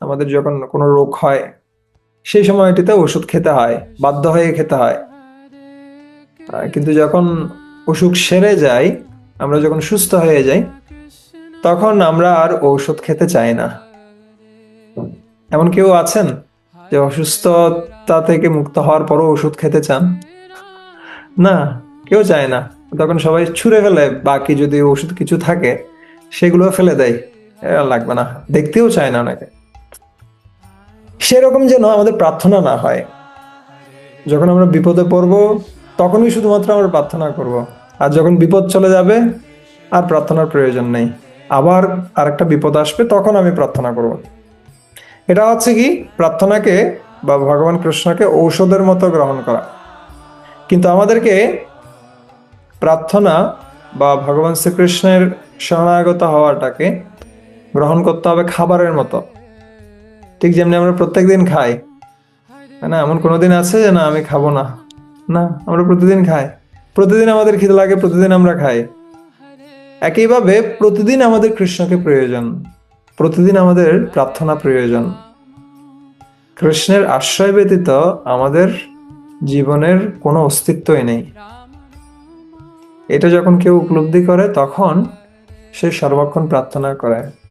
আমাদের যখন কোনো রোগ হয়, সেই সময়টিতে ওষুধ খেতে হয়, বাধ্য হয়ে খেতে হয়। কিন্তু যখন অসুখ সেরে যায়, আমরা যখন সুস্থ হয়ে যাই, তখন আমরা আর ঔষধ খেতে চাই না। এমন কেউ আছেন যে অসুস্থতা থেকে মুক্ত হওয়ার পরও ওষুধ খেতে চান? না, কেউ চায় না। তখন সবাই ছুঁড়ে ফেলে, বাকি যদি ওষুধ কিছু থাকে, সেগুলো ফেলে দেয়। লাগবে না। দেখতেও চায় না অনেকে। সেরকম যেন আমাদের প্রার্থনা না হয়। যখন আমরা বিপদে পড়ব, তখনই শুধুমাত্র আমরা প্রার্থনা করব। আর যখন বিপদ চলে যাবে, আর প্রার্থনার প্রয়োজন নেই। আবার আরেকটা বিপদ আসবে, তখন আমি প্রার্থনা করব। এটা হচ্ছে কি? প্রার্থনাকে বা ভগবান কৃষ্ণকে ঔষধের মতো গ্রহণ করা। কিন্তু আমাদেরকে প্রার্থনা বা ভগবান শ্রীকৃষ্ণের শরণাগত হওয়াটাকে গ্রহণ করতে হবে খাবারের মতো। ঠিক যেমনি আমরা প্রত্যেক দিন খাই। না এমন কোনো দিন আছে যে না, আমি খাব না। না, আমরা প্রতিদিন খাই। প্রতিদিন আমাদের খিদে লাগে, প্রতিদিন আমরা খাই। একইভাবে প্রতিদিন আমাদের কৃষ্ণকে প্রয়োজন। প্রতিদিন আমাদের প্রার্থনা প্রয়োজন। কৃষ্ণের আশ্রয় ব্যতীত আমাদের জীবনের কোনো অস্তিত্বই নেই। এটা যখন কেউ উপলব্ধি করে, তখন সে সর্বক্ষণ প্রার্থনা করে।